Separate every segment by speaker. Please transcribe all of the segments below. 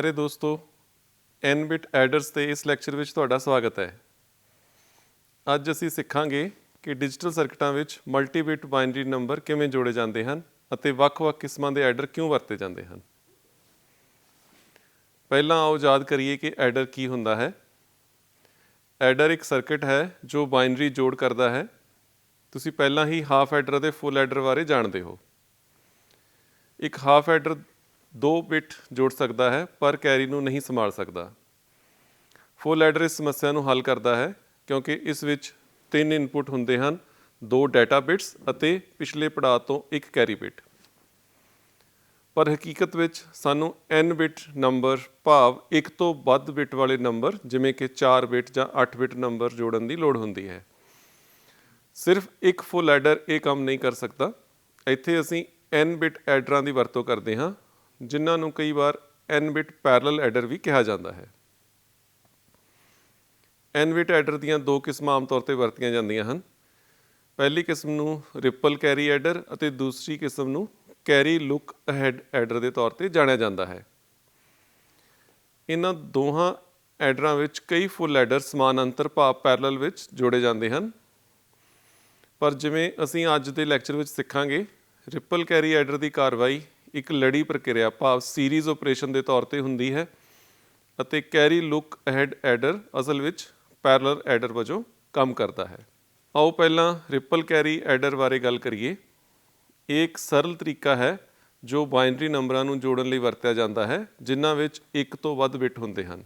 Speaker 1: ਪਿਆਰੇ ਦੋਸਤੋ n bit address ਤੇ ਇਸ ਲੈਕਚਰ ਵਿੱਚ ਤੁਹਾਡਾ ਸਵਾਗਤ ਹੈ। ਅੱਜ ਅਸੀਂ ਸਿੱਖਾਂਗੇ ਕਿ ਡਿਜੀਟਲ ਸਰਕਟਾਂ ਵਿੱਚ ਮਲਟੀ ਬਿਟ ਬਾਈਨਰੀ ਨੰਬਰ ਕਿਵੇਂ ਜੋੜੇ ਜਾਂਦੇ ਹਨ ਅਤੇ ਵੱਖ-ਵੱਖ ਕਿਸਮਾਂ ਦੇ ਐਡਰ ਕਿਉਂ ਵਰਤੇ ਜਾਂਦੇ ਹਨ। ਪਹਿਲਾਂ ਆਓ ਯਾਦ ਕਰੀਏ ਕਿ ਐਡਰ ਕੀ ਹੁੰਦਾ ਹੈ। ਐਡਰ ਇੱਕ ਸਰਕਟ ਹੈ ਜੋ ਬਾਈਨਰੀ ਜੋੜ ਕਰਦਾ ਹੈ। ਤੁਸੀਂ ਪਹਿਲਾਂ ਹੀ ਹਾਫ ਐਡਰ ਅਤੇ ਫੁੱਲ ਐਡਰ ਬਾਰੇ ਜਾਣਦੇ ਹੋ। ਇੱਕ ਹਾਫ ਐਡਰ ਦੋ ਬਿੱਟ ਜੋੜ ਸਕਦਾ ਹੈ, ਪਰ ਕੈਰੀ ਨੂੰ ਨਹੀਂ ਸੰਭਾਲ ਸਕਦਾ। ਫੁੱਲ ਐਡਰ ਇਸ ਸਮੱਸਿਆ ਨੂੰ ਹੱਲ ਕਰਦਾ ਹੈ, ਕਿਉਂਕਿ ਇਸ ਵਿੱਚ ਤਿੰਨ ਇਨਪੁਟ ਹੁੰਦੇ ਹਨ, ਦੋ ਡਾਟਾ ਬਿਟਸ ਅਤੇ ਪਿਛਲੇ ਪੜਾਅ ਤੋਂ ਇੱਕ ਕੈਰੀ ਬਿਟ ਪਰ ਹਕੀਕਤ ਵਿੱਚ ਸਾਨੂੰ n ਬਿਟ ਨੰਬਰ ਭਾਵ ਇੱਕ ਤੋਂ ਵੱਧ ਬਿਟ ਵਾਲੇ ਨੰਬਰ, ਜਿਵੇਂ ਕਿ 4 ਬਿਟ ਜਾਂ 8 ਬਿਟ ਨੰਬਰ ਜੋੜਨ ਦੀ ਲੋੜ ਹੁੰਦੀ ਹੈ। ਸਿਰਫ ਇੱਕ ਫੁੱਲ ਐਡਰ ਇਹ ਕੰਮ ਨਹੀਂ ਕਰ ਸਕਦਾ। ਇੱਥੇ ਅਸੀਂ n ਬਿਟ ਐਡਰਾਂ ਦੀ ਵਰਤੋਂ ਕਰਦੇ ਹਾਂ ਜਿਨ੍ਹਾਂ ਨੂੰ ਕਈ ਵਾਰ n ਬਿਟ ਪੈਰਲਲ ਐਡਰ ਵੀ ਕਿਹਾ ਜਾਂਦਾ ਹੈ। N ਬਿਟ ਐਡਰ ਦੀਆਂ ਦੋ ਕਿਸਮਾਂ ਆਮ ਤੌਰ ਤੇ ਵਰਤੀਆਂ ਜਾਂਦੀਆਂ ਹਨ। ਪਹਿਲੀ ਕਿਸਮ ਨੂੰ ਰਿਪਲ ਕੈਰੀ ਐਡਰ ਅਤੇ ਦੂਸਰੀ ਕਿਸਮ ਨੂੰ ਕੈਰੀ ਲੁੱਕ ਅਹੈਡ ਐਡਰ ਦੇ ਤੌਰ ਤੇ ਜਾਣਿਆ ਜਾਂਦਾ ਹੈ। ਇਹਨਾਂ ਦੋਹਾਂ ਐਡਰਾਂ ਵਿੱਚ ਕਈ ਫੁੱਲ ਐਡਰ ਸਮਾਨ ਅੰਤਰ ਭਾਵ ਪੈਰਲਲ ਵਿੱਚ ਜੋੜੇ ਜਾਂਦੇ ਹਨ। ਪਰ ਜਿਵੇਂ ਅਸੀਂ ਅੱਜ ਦੇ ਲੈਕਚਰ ਵਿੱਚ ਸਿੱਖਾਂਗੇ ਰਿਪਲ ਕੈਰੀ ਐਡਰ ਦੀ ਕਾਰਵਾਈ ਇੱਕ ਲੜੀ ਪ੍ਰਕਿਰਿਆ, ਭਾਵ ਸੀਰੀਜ਼ ਆਪਰੇਸ਼ਨ ਦੇ ਤੌਰ ਤੇ ਹੁੰਦੀ ਹੈ ਅਤੇ ਕੈਰੀ ਲੁੱਕ ਅਹੈਡ ਐਡਰ ਅਸਲ ਵਿੱਚ ਪੈਰਲਲ ਐਡਰ ਵਜੋਂ ਕੰਮ ਕਰਦਾ ਹੈ। ਆਓ ਪਹਿਲਾਂ ਰਿਪਲ ਕੈਰੀ ਐਡਰ ਬਾਰੇ ਗੱਲ ਕਰੀਏ। ਇਹ ਇੱਕ ਸਰਲ ਤਰੀਕਾ ਹੈ ਜੋ ਬਾਈਨਰੀ ਨੰਬਰਾਂ ਨੂੰ ਜੋੜਨ ਲਈ ਵਰਤਿਆ ਜਾਂਦਾ ਹੈ, ਜਿਨ੍ਹਾਂ ਵਿੱਚ ਇੱਕ ਤੋਂ ਵੱਧ ਬਿਟ ਹੁੰਦੇ ਹਨ।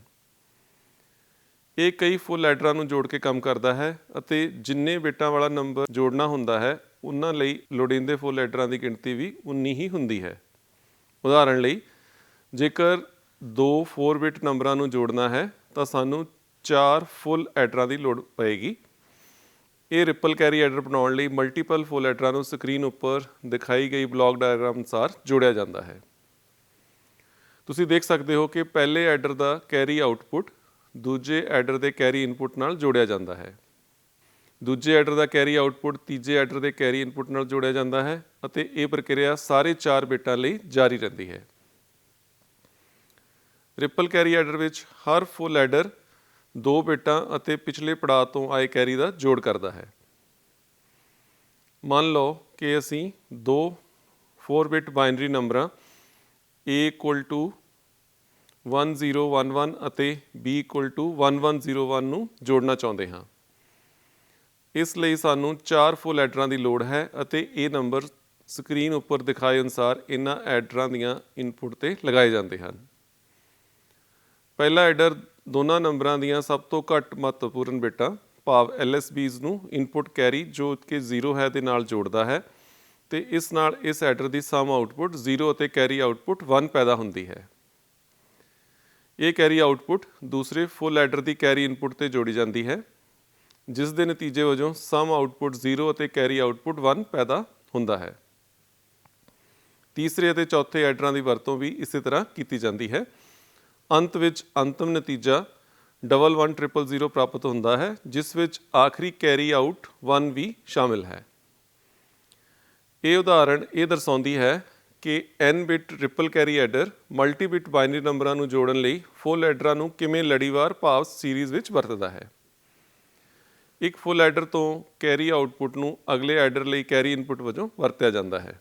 Speaker 1: ਇਹ ਕਈ ਫੁੱਲ ਐਡਰਾਂ ਨੂੰ ਜੋੜ ਕੇ ਕੰਮ ਕਰਦਾ ਹੈ ਅਤੇ ਜਿੰਨੇ ਬਿਟਾਂ ਵਾਲਾ ਨੰਬਰ ਜੋੜਨਾ ਹੁੰਦਾ ਹੈ, ਉਹਨਾਂ ਲਈ ਲੋੜੀਂਦੇ ਫੁੱਲ ਐਡਰਾਂ ਦੀ ਗਿਣਤੀ ਵੀ ਉਨੀ ਹੀ ਹੁੰਦੀ ਹੈ। ਉਦਾਹਰਣ ਲਈ, ਜੇਕਰ ਦੋ 4 ਬਿਟ ਨੰਬਰਾਂ ਨੂੰ ਜੋੜਨਾ ਹੈ, ਤਾਂ ਸਾਨੂੰ ਚਾਰ ਫੁੱਲ ਐਡਰਾਂ ਦੀ ਲੋੜ ਪਏਗੀ। ਇਹ ਰਿਪਲ ਕੈਰੀ ਐਡਰ ਬਣਾਉਣ ਲਈ ਮਲਟੀਪਲ ਫੁੱਲ ਐਡਰਾਂ ਨੂੰ ਸਕਰੀਨ ਉੱਪਰ ਦਿਖਾਈ ਗਈ ਬਲੌਕ ਡਾਇਗਰਾਮ ਅਨੁਸਾਰ ਜੋੜਿਆ ਜਾਂਦਾ ਹੈ। ਤੁਸੀਂ ਦੇਖ ਸਕਦੇ ਹੋ ਕਿ ਪਹਿਲੇ ਐਡਰ ਦਾ ਕੈਰੀ ਆਊਟਪੁੱਟ ਦੂਜੇ ਐਡਰ ਦੇ ਕੈਰੀ ਇਨਪੁੱਟ ਨਾਲ ਜੋੜਿਆ ਜਾਂਦਾ ਹੈ। ਦੂਜੇ ਐਡਰ ਦਾ ਕੈਰੀ ਆਊਟਪੁੱਟ ਤੀਜੇ ਐਡਰ ਦੇ ਕੈਰੀ ਇਨਪੁੱਟ ਨਾਲ ਜੋੜਿਆ ਜਾਂਦਾ ਹੈ। ਅਤੇ ਇਹ ਪ੍ਰਕਿਰਿਆ ਸਾਰੇ 4 ਬਿਟਾਂ ਲਈ ਜਾਰੀ ਰਹਿੰਦੀ ਹੈ। ਰਿਪਲ ਕੈਰੀ ਐਡਰ ਵਿੱਚ ਹਰ ਫੁੱਲ ਐਡਰ ਦੋ ਬਿਟਾਂ ਅਤੇ ਪਿਛਲੇ ਪੜਾਅ ਤੋਂ ਆਏ ਕੈਰੀ ਦਾ ਜੋੜ ਕਰਦਾ ਹੈ। ਮੰਨ ਲਓ ਕਿ ਅਸੀਂ ਦੋ 4 ਬਿਟ ਬਾਈਨਰੀ ਨੰਬਰਾਂ a 1011 ਅਤੇ b 1101 ਨੂੰ ਜੋੜਨਾ ਚਾਹੁੰਦੇ ਹਾਂ। ਇਸ ਲਈ ਸਾਨੂੰ ਚਾਰ ਫੁੱਲ ਐਡਰਾਂ ਦੀ ਲੋੜ ਹੈ ਅਤੇ ਇਹ ਨੰਬਰ ਸਕਰੀਨ ਉੱਪਰ ਦਿਖਾਏ ਅਨੁਸਾਰ ਇਹਨਾਂ ਐਡਰਾਂ ਦੀਆਂ ਇਨਪੁਟ ਤੇ ਲਗਾਏ ਜਾਂਦੇ ਹਨ। ਪਹਿਲਾ ਐਡਰ ਦੋਨਾਂ ਨੰਬਰਾਂ ਦੀਆਂ ਸਭ ਤੋਂ ਘੱਟ ਮਹੱਤਵਪੂਰਨ ਬਿਟਾਂ, ਭਾਵ LSBs ਨੂੰ ਇਨਪੁਟ ਕੈਰੀ ਜੋ ਕਿ 0 ਹੈ ਦੇ ਨਾਲ ਜੋੜਦਾ ਹੈ ਤੇ ਇਸ ਨਾਲ ਇਸ ਐਡਰ ਦੀ ਸਮ ਆਊਟਪੁੱਟ 0 ਅਤੇ ਕੈਰੀ ਆਊਟਪੁੱਟ 1 ਪੈਦਾ ਹੁੰਦੀ ਹੈ। ਇਹ ਕੈਰੀ ਆਊਟਪੁੱਟ ਦੂਸਰੇ ਫੁੱਲ ਐਡਰ ਦੀ ਕੈਰੀ ਇਨਪੁੱਟ ਤੇ ਜੋੜੀ ਜਾਂਦੀ ਹੈ, ਜਿਸ ਦੇ ਨਤੀਜੇ ਵਜੋਂ ਸਮ ਆਊਟਪੁੱਟ 0 ਅਤੇ ਕੈਰੀ ਆਊਟਪੁੱਟ 1 ਪੈਦਾ ਹੁੰਦਾ ਹੈ। ਤੀਸਰੇ ਅਤੇ ਚੌਥੇ ਐਡਰਾਂ ਦੀ ਵਰਤੋਂ ਵੀ ਇਸੇ ਤਰ੍ਹਾਂ ਕੀਤੀ ਜਾਂਦੀ ਹੈ। ਅੰਤ ਵਿੱਚ ਅੰਤਮ ਨਤੀਜਾ ਡਬਲ 1 ਟ੍ਰਿਪਲ 0 ਪ੍ਰਾਪਤ ਹੁੰਦਾ ਹੈ, ਜਿਸ ਵਿੱਚ ਆਖਰੀ ਕੈਰੀ ਆਊਟ 1 ਵੀ ਸ਼ਾਮਿਲ ਹੈ। ਇਹ ਉਦਾਹਰਣ ਇਹ ਦਰਸਾਉਂਦੀ ਹੈ ਕਿ n bit triple carry adder multi bit binary ਨੰਬਰਾਂ ਨੂੰ ਜੋੜਨ ਲਈ ਫੁੱਲ ਐਡਰਾਂ ਨੂੰ ਕਿਵੇਂ ਲੜੀਵਾਰ ਭਾਵ ਸੀਰੀਜ਼ ਵਿੱਚ ਵਰਤਦਾ ਹੈ। ਇੱਕ ਫੁੱਲ ਐਡਰ ਤੋਂ ਕੈਰੀ ਆਊਟਪੁੱਟ ਨੂੰ ਅਗਲੇ ਐਡਰ ਲਈ ਕੈਰੀ ਇਨਪੁਟ ਵਜੋਂ ਵਰਤਿਆ ਜਾਂਦਾ ਹੈ।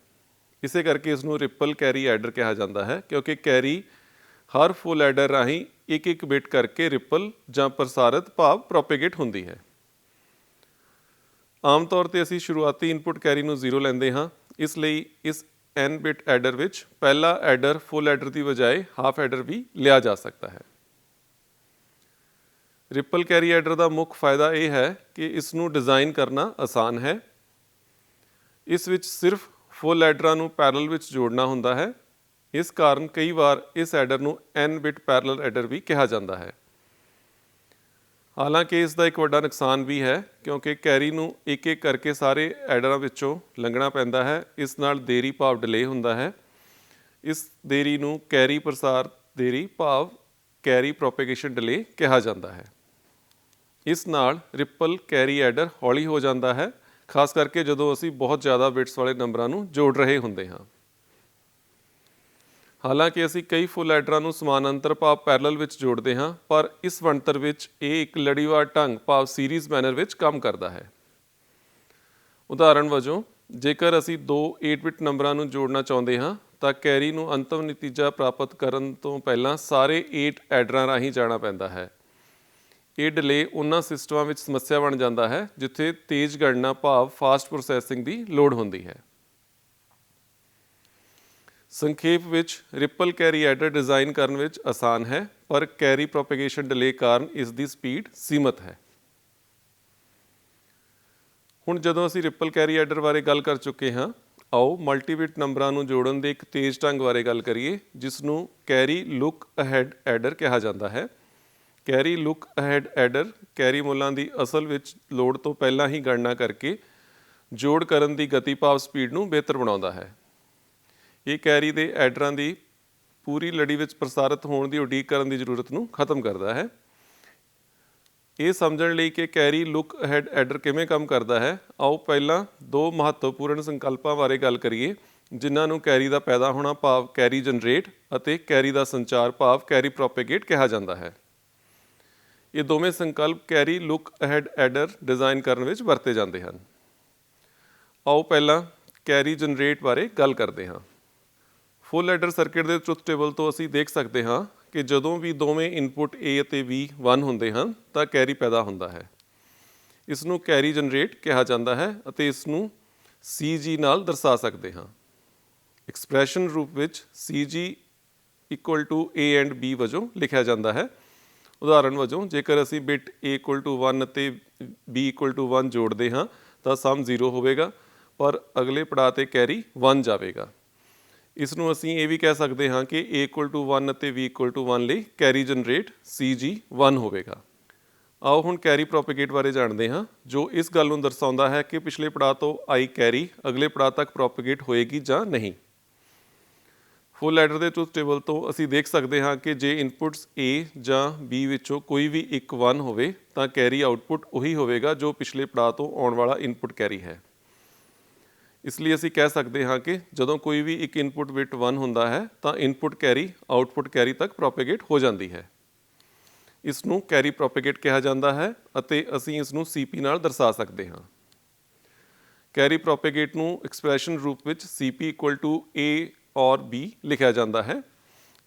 Speaker 1: ਇਸੇ ਕਰਕੇ ਇਸ ਨੂੰ ਰਿਪਲ ਕੈਰੀ ਐਡਰ ਕਿਹਾ ਜਾਂਦਾ ਹੈ, ਕਿਉਂਕਿ ਕੈਰੀ ਹਰ ਫੁੱਲ ਐਡਰ ਰਾਹੀਂ ਇੱਕ ਇੱਕ ਬਿਟ ਕਰਕੇ ਰਿਪਲ ਜਾਂ ਪ੍ਰਸਾਰਿਤ ਭਾਵ ਪ੍ਰੋਪੇਗੇਟ ਹੁੰਦੀ ਹੈ। ਆਮ ਤੌਰ ਤੇ ਅਸੀਂ ਸ਼ੁਰੂਆਤੀ ਇਨਪੁਟ ਕੈਰੀ ਨੂੰ 0 ਲੈਂਦੇ ਹਾਂ। ਇਸ ਲਈ ਇਸ n ਬਿਟ ਐਡਰ ਵਿੱਚ ਪਹਿਲਾ ਐਡਰ ਫੁੱਲ ਐਡਰ ਦੀ ਬਜਾਏ ਹਾਫ ਐਡਰ ਵੀ ਲਿਆ ਜਾ ਸਕਦਾ ਹੈ। ਰਿਪਲ ਕੈਰੀ ਐਡਰ ਦਾ ਮੁੱਖ ਫਾਇਦਾ ਇਹ ਹੈ ਕਿ ਇਸ ਨੂੰ ਡਿਜ਼ਾਈਨ ਕਰਨਾ ਆਸਾਨ ਹੈ। ਇਸ ਵਿੱਚ ਸਿਰਫ ਫੁੱਲ ਐਡਰਾਂ ਨੂੰ ਪੈਰਲਲ ਵਿੱਚ ਜੋੜਨਾ ਹੁੰਦਾ ਹੈ। ਇਸ ਕਾਰਨ ਕਈ ਵਾਰ ਇਸ ਐਡਰ ਨੂੰ n ਬਿਟ ਪੈਰਲਲ ਐਡਰ ਵੀ ਕਿਹਾ ਜਾਂਦਾ ਹੈ। ਹਾਲਾਂਕਿ ਇਸ ਦਾ ਇੱਕ ਵੱਡਾ ਨੁਕਸਾਨ ਵੀ ਹੈ, ਕਿਉਂਕਿ ਕੈਰੀ ਨੂੰ ਇੱਕ ਇੱਕ ਕਰਕੇ ਸਾਰੇ ਐਡਰਾਂ ਵਿੱਚੋਂ ਲੰਘਣਾ ਪੈਂਦਾ ਹੈ। ਇਸ ਨਾਲ ਦੇਰੀ ਭਾਵ ਡਿਲੇ ਹੁੰਦਾ ਹੈ। ਇਸ ਦੇਰੀ ਨੂੰ ਕੈਰੀ ਪ੍ਰਸਾਰ ਦੇਰੀ ਭਾਵ ਕੈਰੀ ਪ੍ਰੋਪੇਗੇਸ਼ਨ ਡਿਲੇ ਕਿਹਾ ਜਾਂਦਾ ਹੈ। ਇਸ ਨਾਲ ਰਿਪਲ ਕੈਰੀ ਐਡਰ ਹੌਲੀ ਹੋ ਜਾਂਦਾ ਹੈ। ਖਾਸ ਕਰਕੇ ਜਦੋਂ ਅਸੀਂ ਬਹੁਤ ਜ਼ਿਆਦਾ ਬਿਟਸ ਵਾਲੇ ਨੰਬਰਾਂ ਨੂੰ ਜੋੜ ਰਹੇ ਹੁੰਦੇ ਹਾਂ। ਹਾਲਾਂਕਿ ਅਸੀਂ ਕਈ ਫੁੱਲ ਐਡਰਾਂ ਨੂੰ ਸਮਾਨਾਂਤਰ ਭਾਵ ਪੈਰਲਲ ਵਿੱਚ ਜੋੜਦੇ ਹਾਂ, ਪਰ ਇਸ ਬਣਤਰ ਵਿੱਚ ਇਹ ਇੱਕ ਲੜੀਵਾਰ ਢੰਗ ਭਾਵ ਸੀਰੀਜ਼ ਮੈਨਰ ਵਿੱਚ ਕੰਮ ਕਰਦਾ ਹੈ। ਉਦਾਹਰਣ ਵਜੋਂ, ਜੇਕਰ ਅਸੀਂ ਦੋ 8-ਬਿਟ ਨੰਬਰਾਂ ਨੂੰ ਜੋੜਨਾ ਚਾਹੁੰਦੇ ਹਾਂ, ਤਾਂ ਕੈਰੀ ਨੂੰ ਅੰਤਮ ਨਤੀਜਾ ਪ੍ਰਾਪਤ ਕਰਨ ਤੋਂ ਪਹਿਲਾਂ ਸਾਰੇ 8 ਐਡਰਾਂ ਰਾਹੀਂ ਜਾਣਾ ਪੈਂਦਾ ਹੈ। ਇਹ ਡਿਲੇ ਉਹਨਾਂ ਸਿਸਟਮਾਂ ਵਿੱਚ ਸਮੱਸਿਆ ਬਣ ਜਾਂਦਾ ਹੈ, ਜਿੱਥੇ ਤੇਜ਼ ਗਣਨਾ ਭਾਵ ਫਾਸਟ ਪ੍ਰੋਸੈਸਿੰਗ ਦੀ ਲੋੜ ਹੁੰਦੀ ਹੈ। ਸੰਖੇਪ ਵਿੱਚ ਰਿਪਲ ਕੈਰੀ ਐਡਰ ਡਿਜ਼ਾਈਨ ਕਰਨ ਵਿੱਚ ਆਸਾਨ ਹੈ, ਪਰ ਕੈਰੀ ਪ੍ਰੋਪੇਗੇਸ਼ਨ ਡਿਲੇ ਕਾਰਨ ਇਸ ਦੀ ਸਪੀਡ ਸੀਮਤ ਹੈ। ਹੁਣ ਜਦੋਂ ਅਸੀਂ ਰਿਪਲ ਕੈਰੀ ਐਡਰ ਬਾਰੇ ਗੱਲ ਕਰ ਚੁੱਕੇ ਹਾਂ, ਆਓ ਮਲਟੀਬਿਟ ਨੰਬਰਾਂ ਨੂੰ ਜੋੜਨ ਦੇ ਇੱਕ ਤੇਜ਼ ਢੰਗ ਬਾਰੇ ਗੱਲ ਕਰੀਏ ਜਿਸ ਨੂੰ ਕੈਰੀ ਲੁੱਕ ਅਹੈਡ ਐਡਰ ਕਿਹਾ ਜਾਂਦਾ ਹੈ। Carry look ahead adder carry ਮੁੱਲਾਂ ਦੀ ਅਸਲ ਵਿੱਚ ਲੋਡ ਤੋਂ ਪਹਿਲਾਂ ਹੀ ਗਣਨਾ ਕਰਕੇ ਜੋੜ ਕਰਨ ਦੀ ਗਤੀ ਭਾਵ ਸਪੀਡ ਨੂੰ ਬਿਹਤਰ ਬਣਾਉਂਦਾ ਹੈ। ਇਹ ਕੈਰੀ ਦੇ ਐਡਰਾਂ ਦੀ ਪੂਰੀ ਲੜੀ ਵਿੱਚ ਪ੍ਰਸਾਰਿਤ ਹੋਣ ਦੀ ਉਡੀਕ ਕਰਨ ਦੀ ਜ਼ਰੂਰਤ ਨੂੰ ਖਤਮ ਕਰਦਾ ਹੈ। ਇਹ ਸਮਝਣ ਲਈ ਕਿ ਕੈਰੀ ਲੁੱਕ ਅਹੈਡ ਐਡਰ ਕਿਵੇਂ ਕੰਮ ਕਰਦਾ ਹੈ, ਆਓ ਪਹਿਲਾਂ ਦੋ ਮਹੱਤਵਪੂਰਨ ਸੰਕਲਪਾਂ ਬਾਰੇ ਗੱਲ ਕਰੀਏ, ਜਿਨ੍ਹਾਂ ਨੂੰ ਕੈਰੀ ਦਾ ਪੈਦਾ ਹੋਣਾ ਭਾਵ ਕੈਰੀ ਜਨਰੇਟ ਅਤੇ ਕੈਰੀ ਦਾ ਸੰਚਾਰ ਭਾਵ ਕੈਰੀ ਪ੍ਰੋਪੇਗੇਟ ਕਿਹਾ ਜਾਂਦਾ ਹੈ। ਇਹ ਦੋਵੇਂ ਸੰਕਲਪ carry look ahead adder design ਕਰਨ ਵਿੱਚ ਵਰਤੇ ਜਾਂਦੇ ਹਨ। ਆਓ ਪਹਿਲਾਂ ਕੈਰੀ ਜਨਰੇਟ ਬਾਰੇ ਗੱਲ ਕਰਦੇ ਹਾਂ। ਫੁੱਲ ਐਡਰ ਸਰਕਟ ਦੇ ਟਰੁਥ ਟੇਬਲ ਤੋਂ ਅਸੀਂ ਦੇਖ ਸਕਦੇ ਹਾਂ ਕਿ ਜਦੋਂ ਵੀ ਦੋਵੇਂ ਇਨਪੁਟ A ਅਤੇ B 1 ਹੁੰਦੇ ਹਨ, ਤਾਂ ਕੈਰੀ ਪੈਦਾ ਹੁੰਦਾ ਹੈ। ਇਸ ਨੂੰ ਕੈਰੀ ਜਨਰੇਟ ਕਿਹਾ ਜਾਂਦਾ ਹੈ ਅਤੇ ਇਸ ਨੂੰ CG ਨਾਲ ਦਰਸਾ ਸਕਦੇ ਹਾਂ। ਐਕਸਪ੍ਰੈਸ਼ਨ ਰੂਪ ਵਿੱਚ CG equal to A and B ਵਜੋਂ ਲਿਖਿਆ ਜਾਂਦਾ ਹੈ। ਉਦਾਹਰਣ ਵਜੋਂ, ਜੇਕਰ ਅਸੀਂ ਬਿਟ A ਇਕੁਅਲ ਟੂ 1 ਅਤੇ B ਇਕੁਅਲ ਟੂ 1 ਜੋੜਦੇ ਹਾਂ, ਤਾਂ ਸਮ 0 ਹੋਵੇਗਾ, ਪਰ ਅਗਲੇ ਪੜਾਅ ਤੇ ਕੈਰੀ 1 ਜਾਵੇਗਾ। ਇਸ ਨੂੰ ਅਸੀਂ ਇਹ ਵੀ ਕਹਿ ਸਕਦੇ ਹਾਂ ਕਿ a 1 ਅਤੇ b 1 ਲਈ ਕੈਰੀ ਜਨਰੇਟ cg 1 ਹੋਵੇਗਾ। ਆਓ ਹੁਣ ਕੈਰੀ ਪ੍ਰੋਪੇਗੇਟ ਬਾਰੇ ਜਾਣਦੇ ਹਾਂ, ਜੋ ਇਸ ਗੱਲ ਨੂੰ ਦਰਸਾਉਂਦਾ ਹੈ ਕਿ ਪਿਛਲੇ ਪੜਾਅ ਤੋਂ ਆਈ ਕੈਰੀ ਅਗਲੇ ਪੜਾਅ ਤੱਕ ਪ੍ਰੋਪੇਗੇਟ ਹੋਏਗੀ ਜਾਂ ਨਹੀਂ। ਫੁੱਲ ਐਡਰ ਦੇ ਟਰੂਥ ਟੇਬਲ ਤੋਂ ਅਸੀਂ ਦੇਖ ਸਕਦੇ ਹਾਂ ਕਿ ਜੇ ਇਨਪੁਟਸ a ਜਾਂ b ਵਿੱਚੋਂ ਕੋਈ ਵੀ ਇੱਕ 1 ਹੋਵੇ, ਤਾਂ ਕੈਰੀ ਆਊਟਪੁੱਟ ਉਹੀ ਹੋਵੇਗਾ ਜੋ ਪਿਛਲੇ ਪੜਾਅ ਤੋਂ ਆਉਣ ਵਾਲਾ ਇਨਪੁਟ ਕੈਰੀ ਹੈ। ਇਸ ਲਈ ਅਸੀਂ ਕਹਿ ਸਕਦੇ ਹਾਂ ਕਿ ਜਦੋਂ ਕੋਈ ਵੀ ਇੱਕ ਇਨਪੁਟ ਬਿਟ 1 ਹੁੰਦਾ ਹੈ, ਤਾਂ ਇਨਪੁਟ ਕੈਰੀ ਆਊਟਪੁੱਟ ਕੈਰੀ ਤੱਕ ਪ੍ਰੋਪੇਗੇਟ ਹੋ ਜਾਂਦੀ ਹੈ। ਇਸ ਨੂੰ ਕੈਰੀ ਪ੍ਰੋਪੇਗੇਟ ਕਿਹਾ ਜਾਂਦਾ ਹੈ ਅਤੇ ਅਸੀਂ ਇਸ ਨੂੰ CP ਨਾਲ ਦਰਸਾ ਸਕਦੇ ਹਾਂ। ਕੈਰੀ ਪ੍ਰੋਪੇਗੇਟ ਨੂੰ ਐਕਸਪ੍ਰੈਸ਼ਨ ਰੂਪ ਵਿੱਚ CP A ਔਰ B ਲਿਖਿਆ ਜਾਂਦਾ ਹੈ।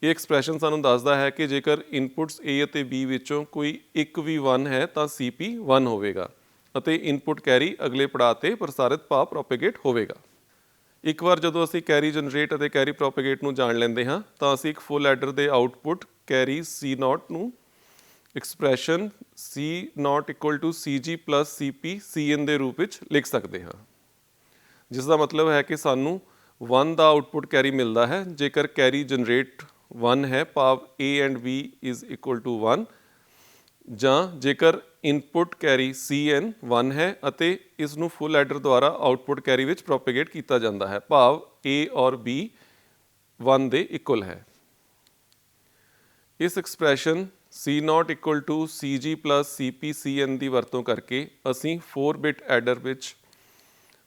Speaker 1: ਇਹ ਐਕਸਪ੍ਰੈਸ਼ਨ ਸਾਨੂੰ ਦੱਸਦਾ ਹੈ ਕਿ ਜੇਕਰ ਇਨਪੁਟਸ A ਅਤੇ B ਵਿੱਚੋਂ ਕੋਈ ਇੱਕ ਵੀ 1 ਹੈ ਤਾਂ CP 1 ਹੋਵੇਗਾ ਅਤੇ ਇਨਪੁਟ ਕੈਰੀ ਅਗਲੇ ਪੜਾਅ ਤੇ ਪ੍ਰਸਾਰਿਤ ਭਾਵ ਪ੍ਰੋਪੇਗੇਟ ਹੋਵੇਗਾ। ਇੱਕ ਵਾਰ ਜਦੋਂ ਅਸੀਂ ਕੈਰੀ ਜਨਰੇਟ ਅਤੇ ਕੈਰੀ ਪ੍ਰੋਪੇਗੇਟ ਨੂੰ ਜਾਣ ਲੈਂਦੇ ਹਾਂ ਤਾਂ ਅਸੀਂ ਇੱਕ ਫੁੱਲ ਐਡਰ ਦੇ ਆਊਟਪੁੱਟ ਕੈਰੀ C0 ਨੂੰ expression C0 CG CP Cn ਦੇ ਰੂਪ ਵਿੱਚ ਲਿਖ ਸਕਦੇ ਹਾਂ। ਜਿਸ ਦਾ ਮਤਲਬ ਹੈ ਕਿ ਸਾਨੂੰ 1 ਦਾ ਆਉਟਪੁੱਟ ਕੈਰੀ ਮਿਲਦਾ ਹੈ, ਜੇਕਰ ਕੈਰੀ ਜਨਰੇਟ 1 ਹੈ, ਭਾਵ A and B is equal to 1 ਜਾਂ ਜੇਕਰ ਇਨਪੁਟ ਕੈਰੀ Cn 1 ਹੈ ਅਤੇ ਇਸ ਨੂੰ ਫੁੱਲ ਐਡਰ ਦੁਆਰਾ ਆਉਟਪੁੱਟ ਕੈਰੀ ਵਿੱਚ ਪ੍ਰੋਪੇਗੇਟ ਕੀਤਾ ਜਾਂਦਾ ਹੈ, ਭਾਵ A ਔਰ B 1 ਦੇ ਇਕੁਅਲ ਹੈ। ਇਸ expression C0 CG CP Cn ਦੀ ਵਰਤੋਂ ਕਰਕੇ ਅਸੀਂ 4 ਬਿਟ ਐਡਰ ਵਿੱਚ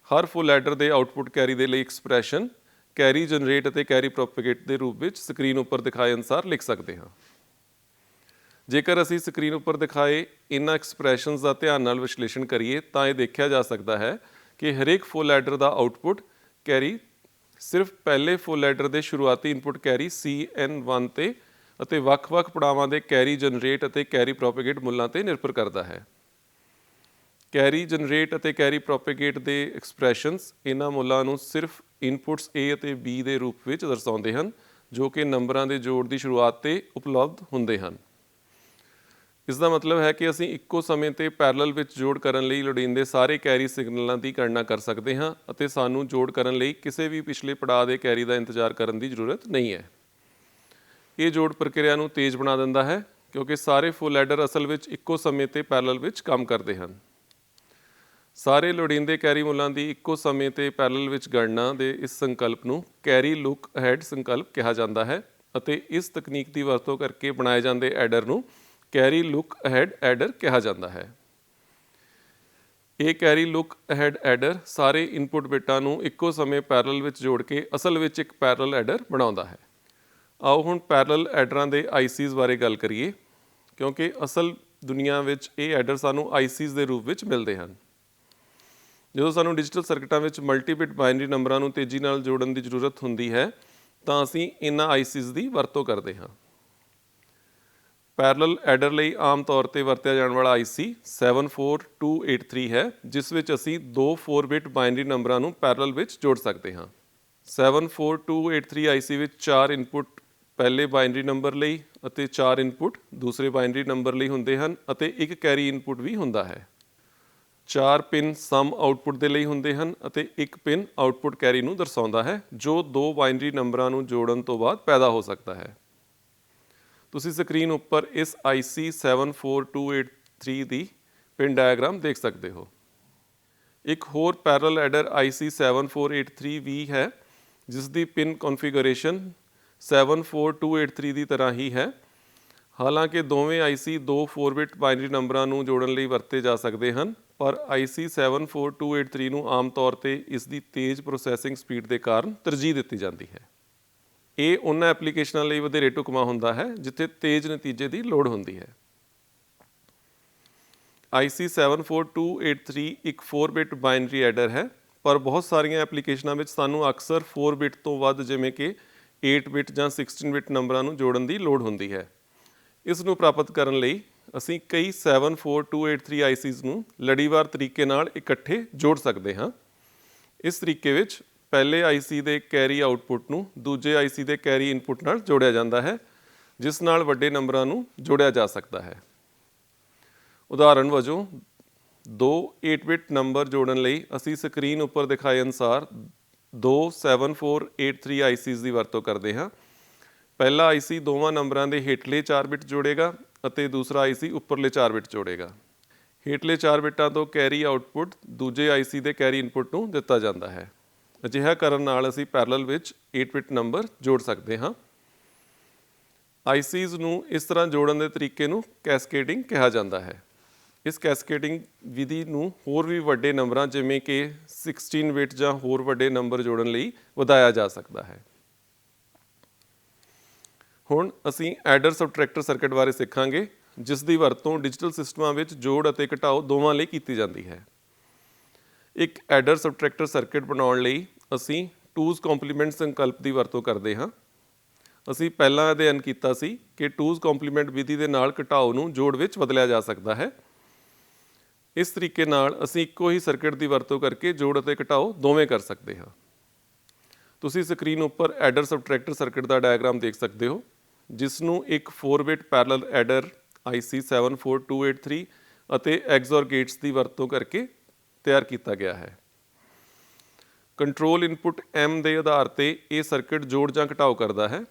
Speaker 1: ਹਰ ਫੁੱਲ ਐਡਰ ਦੇ ਆਉਟਪੁੱਟ ਕੈਰੀ ਦੇ ਲਈ ਐਕਸਪ੍ਰੈਸ਼ਨ ਕੈਰੀ ਜਨਰੇਟ ਅਤੇ ਕੈਰੀ ਪ੍ਰੋਪੇਗੇਟ ਦੇ ਰੂਪ ਵਿੱਚ ਸਕਰੀਨ ਉੱਪਰ ਦਿਖਾਏ ਅਨੁਸਾਰ ਲਿਖ ਸਕਦੇ ਹਾਂ। ਜੇਕਰ ਅਸੀਂ ਸਕਰੀਨ ਉੱਪਰ ਦਿਖਾਏ ਇਨ੍ਹਾਂ ਐਕਸਪ੍ਰੈਸ਼ਨਸ ਦਾ ਧਿਆਨ ਨਾਲ ਵਿਸ਼ਲੇਸ਼ਣ ਕਰੀਏ, ਤਾਂ ਇਹ ਦੇਖਿਆ ਜਾ ਸਕਦਾ ਹੈ ਕਿ ਹਰੇਕ ਫੁੱਲ ਐਡਰ ਦਾ ਆਉਟਪੁੱਟ ਕੈਰੀ ਸਿਰਫ ਪਹਿਲੇ ਫੁੱਲ ਐਡਰ ਦੇ ਸ਼ੁਰੂਆਤੀ ਇਨਪੁਟ ਕੈਰੀ CN1 ਤੇ ਅਤੇ ਵੱਖ-ਵੱਖ ਪੜਾਵਾਂ ਦੇ ਕੈਰੀ ਜਨਰੇਟ ਅਤੇ ਕੈਰੀ ਪ੍ਰੋਪੇਗੇਟ ਮੁੱਲਾਂ ਤੇ ਨਿਰਭਰ ਕਰਦਾ ਹੈ। ਕੈਰੀ ਜਨਰੇਟ ਅਤੇ ਕੈਰੀ ਪ੍ਰੋਪੇਗੇਟ ਦੇ ਐਕਸਪ੍ਰੈਸ਼ਨਸ ਇਹਨਾਂ ਮੁੱਲਾਂ ਨੂੰ ਸਿਰਫ ਇਨਪੁਟਸ A ਅਤੇ B ਦੇ ਰੂਪ ਵਿੱਚ ਦਰਸਾਉਂਦੇ ਹਨ, ਜੋ ਕਿ ਨੰਬਰਾਂ ਦੇ ਜੋੜ ਦੀ ਸ਼ੁਰੂਆਤ ਤੇ ਉਪਲਬਧ ਹੁੰਦੇ ਹਨ। ਇਸ ਦਾ ਮਤਲਬ ਹੈ ਕਿ ਅਸੀਂ ਇੱਕੋ ਸਮੇਂ ਤੇ ਪੈਰਲਲ ਵਿੱਚ ਜੋੜ ਕਰਨ ਲਈ ਲੋੜੀਂਦੇ ਸਾਰੇ ਕੈਰੀ ਸਿਗਨਲਾਂ ਦੀ ਗਣਨਾ ਕਰ ਸਕਦੇ ਹਾਂ ਅਤੇ ਸਾਨੂੰ ਜੋੜ ਕਰਨ ਲਈ ਕਿਸੇ ਵੀ ਪਿਛਲੇ ਪੜਾਅ ਦੇ ਕੈਰੀ ਦਾ ਇੰਤਜ਼ਾਰ ਕਰਨ ਦੀ ਜ਼ਰੂਰਤ ਨਹੀਂ ਹੈ। ਇਹ ਜੋੜ ਪ੍ਰਕਿਰਿਆ ਨੂੰ ਤੇਜ਼ ਬਣਾ ਦਿੰਦਾ ਹੈ, ਕਿਉਂਕਿ ਸਾਰੇ ਫੁੱਲ ਐਡਰ ਅਸਲ ਵਿੱਚ ਇੱਕੋ ਸਮੇਂ ਤੇ ਪੈਰਲਲ ਵਿੱਚ ਕੰਮ ਕਰਦੇ ਹਨ। ਸਾਰੇ ਲੋੜੀਂਦੇ ਕੈਰੀ ਮੁੱਲਾਂ ਦੀ ਇੱਕੋ ਸਮੇਂ ਤੇ ਪੈਰਲਲ ਵਿੱਚ ਗਣਨਾ ਦੇ ਇਸ ਸੰਕਲਪ ਨੂੰ ਕੈਰੀ ਲੁੱਕ ਅਹੈਡ ਸੰਕਲਪ ਕਿਹਾ ਜਾਂਦਾ ਹੈ ਅਤੇ ਇਸ ਤਕਨੀਕ ਦੀ ਵਰਤੋਂ ਕਰਕੇ ਬਣਾਏ ਜਾਂਦੇ ਐਡਰ ਨੂੰ ਕੈਰੀ ਲੁੱਕ ਅਹੈਡ ਐਡਰ ਕਿਹਾ ਜਾਂਦਾ ਹੈ। ਇਹ ਕੈਰੀ ਲੁੱਕ ਅਹੈਡ ਐਡਰ ਸਾਰੇ ਇਨਪੁਟ ਬਿਟਾਂ ਨੂੰ ਇੱਕੋ ਸਮੇਂ ਪੈਰਲਲ ਵਿੱਚ ਜੋੜ ਕੇ ਅਸਲ ਵਿੱਚ ਇੱਕ ਪੈਰਲਲ ਐਡਰ ਬਣਾਉਂਦਾ ਹੈ। ਆਓ ਹੁਣ ਪੈਰਲਲ ਐਡਰਾਂ ਦੇ ਆਈਸੀਜ਼ ਬਾਰੇ ਗੱਲ ਕਰੀਏ, ਕਿਉਂਕਿ ਅਸਲ ਦੁਨੀਆ ਵਿੱਚ ਇਹ ਐਡਰ ਸਾਨੂੰ ਆਈਸੀਜ਼ ਦੇ ਰੂਪ ਵਿੱਚ ਮਿਲਦੇ ਹਨ। ਜਦੋਂ ਸਾਨੂੰ ਡਿਜੀਟਲ ਸਰਕਟਾਂ ਵਿੱਚ ਮਲਟੀਬਿਟ ਬਾਈਨਰੀ ਨੰਬਰਾਂ ਨੂੰ ਤੇਜ਼ੀ ਨਾਲ ਜੋੜਨ ਦੀ ਜ਼ਰੂਰਤ ਹੁੰਦੀ ਹੈ, ਤਾਂ ਅਸੀਂ ਇਹਨਾਂ ਆਈਸੀਜ਼ ਦੀ ਵਰਤੋਂ ਕਰਦੇ ਹਾਂ। ਪੈਰਲਲ ਐਡਰ ਲਈ ਆਮ ਤੌਰ ਤੇ ਵਰਤਿਆ ਜਾਣ ਵਾਲਾ ਆਈਸੀ 74283 ਹੈ, ਜਿਸ ਵਿੱਚ ਅਸੀਂ ਦੋ 4-ਬਿਟ ਬਾਈਨਰੀ ਨੰਬਰਾਂ ਨੂੰ ਪੈਰਲਲ ਵਿੱਚ ਜੋੜ ਸਕਦੇ ਹਾਂ। 74283 ਆਈਸੀ ਵਿੱਚ ਚਾਰ ਇਨਪੁਟ ਪਹਿਲੇ ਬਾਈਨਰੀ ਨੰਬਰ ਲਈ ਅਤੇ ਚਾਰ ਇਨਪੁਟ ਦੂਸਰੇ ਬਾਈਨਰੀ ਨੰਬਰ ਲਈ ਹੁੰਦੇ ਹਨ ਅਤੇ ਇੱਕ ਕੈਰੀ ਇਨਪੁਟ ਵੀ ਹੁੰਦਾ ਹੈ। ਚਾਰ ਪਿਨ ਸਮ ਆਊਟਪੁੱਟ ਦੇ ਲਈ ਹੁੰਦੇ ਹਨ ਅਤੇ ਇੱਕ ਪਿਨ ਆਊਟਪੁੱਟ ਕੈਰੀ ਨੂੰ ਦਰਸਾਉਂਦਾ ਹੈ, ਜੋ ਦੋ ਬਾਈਨਰੀ ਨੰਬਰਾਂ ਨੂੰ ਜੋੜਨ ਤੋਂ ਬਾਅਦ ਪੈਦਾ ਹੋ ਸਕਦਾ ਹੈ। ਤੁਸੀਂ ਸਕਰੀਨ ਉੱਪਰ ਇਸ IC 74283 ਦੀ ਪਿਨ ਡਾਇਆਗ੍ਰਾਮ ਦੇਖ ਸਕਦੇ ਹੋ। ਇੱਕ ਹੋਰ ਪੈਰਲਲ ਐਡਰ IC 74883V ਹੈ ਜਿਸ ਦੀ ਪਿਨ ਕਨਫੀਗਰੇਸ਼ਨ 74283 ਦੀ ਤਰ੍ਹਾਂ ਹੀ ਹੈ। ਹਾਲਾਂਕਿ ਦੋਵੇਂ IC ਦੋ 4-ਬਿਟ ਬਾਈਨਰੀ ਨੰਬਰਾਂ ਨੂੰ ਜੋੜਨ ਲਈ ਵਰਤੇ ਜਾ ਸਕਦੇ ਹਨ। ਪਰ IC 74283 ਨੂੰ ਆਮ ਤੌਰ ਤੇ ਇਸ ਦੀ ਤੇਜ਼ ਪ੍ਰੋਸੈਸਿੰਗ ਸਪੀਡ ਦੇ ਕਾਰਨ ਤਰਜੀਹ ਦਿੱਤੀ ਜਾਂਦੀ ਹੈ। ਇਹ ਉਹਨਾਂ ਐਪਲੀਕੇਸ਼ਨਾਂ ਲਈ ਵਧੇਰੇ ਢੁਕਵਾਂ ਹੁੰਦਾ ਹੈ, ਜਿੱਥੇ ਤੇਜ਼ ਨਤੀਜੇ ਦੀ ਲੋੜ ਹੁੰਦੀ ਹੈ। IC 74283 ਇੱਕ 4-ਬਿਟ ਬਾਈਨਰੀ ਐਡਰ ਹੈ, ਪਰ ਬਹੁਤ ਸਾਰੀਆਂ ਐਪਲੀਕੇਸ਼ਨਾਂ ਵਿੱਚ ਸਾਨੂੰ ਅਕਸਰ 4-ਬਿਟ ਤੋਂ ਵੱਧ ਜਿਵੇਂ ਕਿ 8-ਬਿਟ ਜਾਂ 16-ਬਿਟ ਨੰਬਰਾਂ ਨੂੰ ਜੋੜਨ ਦੀ ਲੋੜ ਹੁੰਦੀ ਹੈ। ਇਸ ਨੂੰ ਪ੍ਰਾਪਤ ਕਰਨ ਲਈ ਅਸੀਂ ਕਈ 74283 ICs ਨੂੰ ਲੜੀਵਾਰ ਤਰੀਕੇ ਨਾਲ ਇਕੱਠੇ ਜੋੜ ਸਕਦੇ ਹਾਂ। ਇਸ ਤਰੀਕੇ ਵਿੱਚ ਪਹਿਲੇ IC ਦੇ ਕੈਰੀ ਆਊਟਪੁੱਟ ਨੂੰ ਦੂਜੇ IC ਦੇ ਕੈਰੀ ਇਨਪੁੱਟ ਨਾਲ ਜੋੜਿਆ ਜਾਂਦਾ ਹੈ, ਜਿਸ ਨਾਲ ਵੱਡੇ ਨੰਬਰਾਂ ਨੂੰ ਜੋੜਿਆ ਜਾ ਸਕਦਾ ਹੈ। ਉਦਾਹਰਣ ਵਜੋਂ ਦੋ 8-ਬਿਟ ਨੰਬਰ ਜੋੜਨ ਲਈ ਅਸੀਂ ਸਕਰੀਨ ਉੱਪਰ ਦਿਖਾਏ ਅਨੁਸਾਰ ਦੋ 7483 ICs ਦੀ ਵਰਤੋਂ ਕਰਦੇ ਹਾਂ। ਪਹਿਲਾ IC ਦੋਵਾਂ ਨੰਬਰਾਂ ਦੇ ਹੇਠਲੇ 4 ਬਿਟ ਜੋੜੇਗਾ ਅਤੇ ਦੂਸਰਾ IC ਉੱਪਰਲੇ 4 ਬਿਟ ਜੋੜੇਗਾ। ਹੇਠਲੇ 4 ਬਿਟਾਂ ਤੋਂ ਕੈਰੀ ਆਊਟਪੁੱਟ ਦੂਜੇ IC ਦੇ ਕੈਰੀ ਇਨਪੁੱਟ ਨੂੰ ਦਿੱਤਾ ਜਾਂਦਾ ਹੈ। ਅਜਿਹਾ ਕਰਨ ਨਾਲ ਅਸੀਂ ਪੈਰਲਲ ਵਿੱਚ 8 ਬਿਟ ਨੰਬਰ ਜੋੜ ਸਕਦੇ ਹਾਂ। ਆਈਸੀਜ਼ ਨੂੰ ਇਸ ਤਰ੍ਹਾਂ ਜੋੜਨ ਦੇ ਤਰੀਕੇ ਨੂੰ ਕੈਸਕੇਡਿੰਗ ਕਿਹਾ ਜਾਂਦਾ ਹੈ। ਇਸ ਕੈਸਕੇਡਿੰਗ ਵਿਧੀ ਨੂੰ ਹੋਰ ਵੀ ਵੱਡੇ ਨੰਬਰਾਂ ਜਿਵੇਂ ਕਿ 16 ਬਿਟ ਜਾਂ ਹੋਰ ਵੱਡੇ ਨੰਬਰ ਜੋੜਨ ਲਈ ਵਧਾਇਆ ਜਾ ਸਕਦਾ ਹੈ। ਹੁਣ ਅਸੀਂ ਐਡਰ ਸਬਟਰੈਕਟਰ ਸਰਕਟ ਬਾਰੇ ਸਿੱਖਾਂਗੇ, ਜਿਸ ਦੀ ਵਰਤੋਂ ਡਿਜੀਟਲ ਸਿਸਟਮਾਂ ਵਿੱਚ ਜੋੜ ਅਤੇ ਘਟਾਓ ਦੋਵਾਂ ਲਈ ਕੀਤੀ ਜਾਂਦੀ ਹੈ। ਇੱਕ ਐਡਰ ਸਬਟਰੈਕਟਰ ਸਰਕਟ ਬਣਾਉਣ ਲਈ ਅਸੀਂ 2's ਕੰਪਲੀਮੈਂਟ ਸੰਕਲਪ ਦੀ ਵਰਤੋਂ ਕਰਦੇ ਹਾਂ। ਅਸੀਂ ਪਹਿਲਾਂ ਅਧਿਐਨ ਕੀਤਾ ਸੀ ਕਿ 2's ਕੰਪਲੀਮੈਂਟ ਵਿਧੀ ਦੇ ਨਾਲ ਘਟਾਓ ਨੂੰ ਜੋੜ ਵਿੱਚ ਬਦਲਿਆ ਜਾ ਸਕਦਾ ਹੈ। ਇਸ ਤਰੀਕੇ ਨਾਲ ਅਸੀਂ ਇੱਕੋ ਹੀ ਸਰਕਟ ਦੀ ਵਰਤੋਂ ਕਰਕੇ ਜੋੜ ਅਤੇ ਘਟਾਓ ਦੋਵੇਂ ਕਰ ਸਕਦੇ ਹਾਂ। ਤੁਸੀਂ ਸਕਰੀਨ ਉੱਪਰ ਐਡਰ ਸਬਟਰੈਕਟਰ ਸਰਕਟ ਦਾ ਡਾਇਗਰਾਮ ਦੇਖ ਸਕਦੇ ਹੋ। ਜਿਸ ਨੂੰ ਇੱਕ 4-ਬਿਟ ਪੈਰਲਲ ਐਡਰ IC 74283 ਅਤੇ XOR ਗੇਟਸ ਦੀ ਵਰਤੋਂ ਕਰਕੇ ਤਿਆਰ ਕੀਤਾ ਗਿਆ ਹੈ। ਕੰਟਰੋਲ ਇਨਪੁਟ M ਦੇ ਆਧਾਰ ਤੇ ਇਹ ਸਰਕਟ ਜੋੜ ਜਾਂ ਘਟਾਓ ਕਰਦਾ ਹੈ।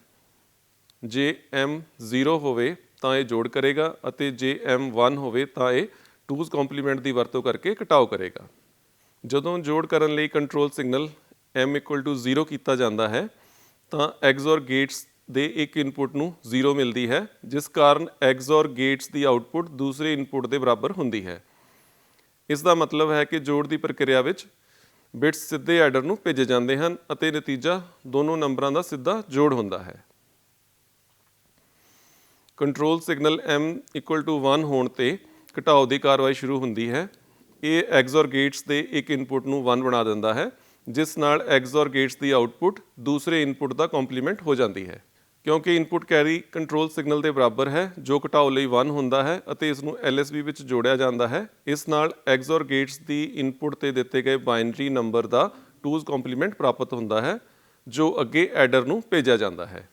Speaker 1: ਜੇ M 0 ਹੋਵੇ ਤਾਂ ਇਹ ਜੋੜ ਕਰੇਗਾ ਅਤੇ ਜੇ M 1 ਹੋਵੇ ਤਾਂ ਇਹ 2's ਕੰਪਲੀਮੈਂਟ ਦੀ ਵਰਤੋਂ ਕਰਕੇ ਘਟਾਓ ਕਰੇਗਾ। ਜਦੋਂ ਜੋੜ ਕਰਨ ਲਈ ਕੰਟਰੋਲ ਸਿਗਨਲ m 0 ਕੀਤਾ ਜਾਂਦਾ ਹੈ, ਤਾਂ XOR ਗੇਟਸ ਦੇ ਇੱਕ ਇਨਪੁਟ ਨੂੰ 0 ਮਿਲਦੀ ਹੈ, ਜਿਸ ਕਾਰਨ XOR ਗੇਟਸ ਦੀ ਆਉਟਪੁੱਟ ਦੂਸਰੇ ਇਨਪੁਟ ਦੇ ਬਰਾਬਰ ਹੁੰਦੀ ਹੈ। ਇਸ ਦਾ ਮਤਲਬ ਹੈ ਕਿ ਜੋੜ ਦੀ ਪ੍ਰਕਿਰਿਆ ਵਿੱਚ ਬਿਟਸ ਸਿੱਧੇ ਐਡਰ ਨੂੰ ਭੇਜੇ ਜਾਂਦੇ ਹਨ ਅਤੇ ਨਤੀਜਾ ਦੋਨੋਂ ਨੰਬਰਾਂ ਦਾ ਸਿੱਧਾ ਜੋੜ ਹੁੰਦਾ ਹੈ। ਕੰਟਰੋਲ ਸਿਗਨਲ m 1 ਹੋਣ ਤੇ ਘਟਾਓ ਦੀ ਕਾਰਵਾਈ ਸ਼ੁਰੂ ਹੁੰਦੀ ਹੈ। ਇਹ XOR ਗੇਟਸ ਦੇ ਇੱਕ ਇਨਪੁਟ ਨੂੰ 1 ਬਣਾ ਦਿੰਦਾ ਹੈ, ਜਿਸ ਨਾਲ XOR ਗੇਟਸ ਦੀ ਆਉਟਪੁੱਟ ਦੂਸਰੇ ਇਨਪੁਟ ਦਾ ਕੰਪਲੀਮੈਂਟ ਹੋ ਜਾਂਦੀ ਹੈ। ਕਿਉਂਕਿ ਇਨਪੁਟ ਕੈਰੀ ਕੰਟਰੋਲ ਸਿਗਨਲ ਦੇ ਬਰਾਬਰ ਹੈ, ਜੋ ਘਟਾਓ ਲਈ 1 ਹੁੰਦਾ ਹੈ ਅਤੇ ਇਸ ਨੂੰ LSB ਵਿੱਚ ਜੋੜਿਆ ਜਾਂਦਾ ਹੈ। ਇਸ ਨਾਲ XOR ਗੇਟਸ ਦੀ ਇਨਪੁਟ ਤੇ ਦਿੱਤੇ ਗਏ ਬਾਈਨਰੀ ਨੰਬਰ ਦਾ 2's ਕੰਪਲੀਮੈਂਟ ਪ੍ਰਾਪਤ ਹੁੰਦਾ ਹੈ, ਜੋ ਅੱਗੇ ਐਡਰ ਨੂੰ ਭੇਜਿਆ ਜਾਂਦਾ ਹੈ।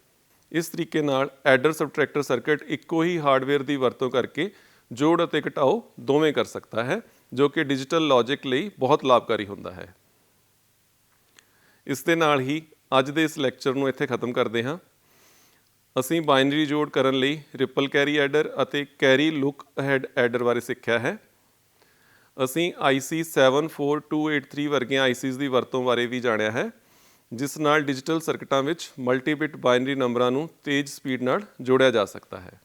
Speaker 1: ਇਸ ਤਰੀਕੇ ਨਾਲ ਐਡਰ ਸਬਟਰੈਕਟਰ ਸਰਕਟ ਇੱਕੋ ਹੀ ਹਾਰਡਵੇਅਰ ਦੀ ਵਰਤੋਂ ਕਰਕੇ ਜੋੜ ਅਤੇ ਘਟਾਓ ਦੋਵੇਂ ਕਰ ਸਕਦਾ ਹੈ, ਜੋ ਕਿ ਡਿਜੀਟਲ ਲੌਜਿਕ ਲਈ ਬਹੁਤ ਲਾਭਕਾਰੀ ਹੁੰਦਾ ਹੈ। ਇਸ ਦੇ ਨਾਲ ਹੀ ਅੱਜ ਦੇ ਇਸ ਲੈਕਚਰ ਨੂੰ ਇੱਥੇ ਖਤਮ ਕਰਦੇ ਹਾਂ। ਅਸੀਂ ਬਾਈਨਰੀ ਜੋੜ ਕਰਨ ਲਈ ਰਿਪਲ ਕੈਰੀ ਐਡਰ ਅਤੇ ਕੈਰੀ ਲੁੱਕ ਅਹੈਡ ਐਡਰ ਬਾਰੇ ਸਿੱਖਿਆ ਹੈ। ਅਸੀਂ IC 74283 ਵਰਗੀਆਂ ICs ਦੀ ਵਰਤੋਂ ਬਾਰੇ ਵੀ ਜਾਣਿਆ ਹੈ, ਜਿਸ ਨਾਲ ਡਿਜੀਟਲ ਸਰਕਟਾਂ ਵਿੱਚ ਮਲਟੀਬਿਟ ਬਾਈਨਰੀ ਨੰਬਰਾਂ ਨੂੰ ਤੇਜ਼ ਸਪੀਡ ਨਾਲ ਜੋੜਿਆ ਜਾ ਸਕਦਾ ਹੈ।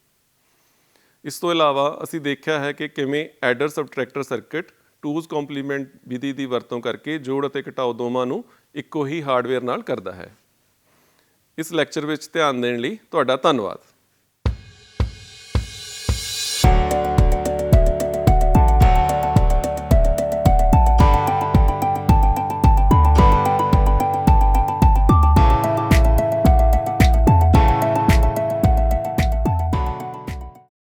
Speaker 1: ਇਸ ਤੋਂ ਇਲਾਵਾ ਅਸੀਂ ਦੇਖਿਆ ਹੈ ਕਿ ਕਿਵੇਂ ਐਡਰ ਸਬਟਰੈਕਟਰ ਸਰਕਟ 2's ਕੰਪਲੀਮੈਂਟ ਵਿਧੀ ਦੀ ਵਰਤੋਂ ਕਰਕੇ ਜੋੜ ਅਤੇ ਘਟਾਓ ਦੋਵਾਂ ਨੂੰ ਇੱਕੋ ਹੀ ਹਾਰਡਵੇਅਰ ਨਾਲ ਕਰਦਾ ਹੈ। ਇਸ ਲੈਕਚਰ ਵਿੱਚ ਧਿਆਨ ਦੇਣ ਲਈ ਤੁਹਾਡਾ ਧੰਨਵਾਦ।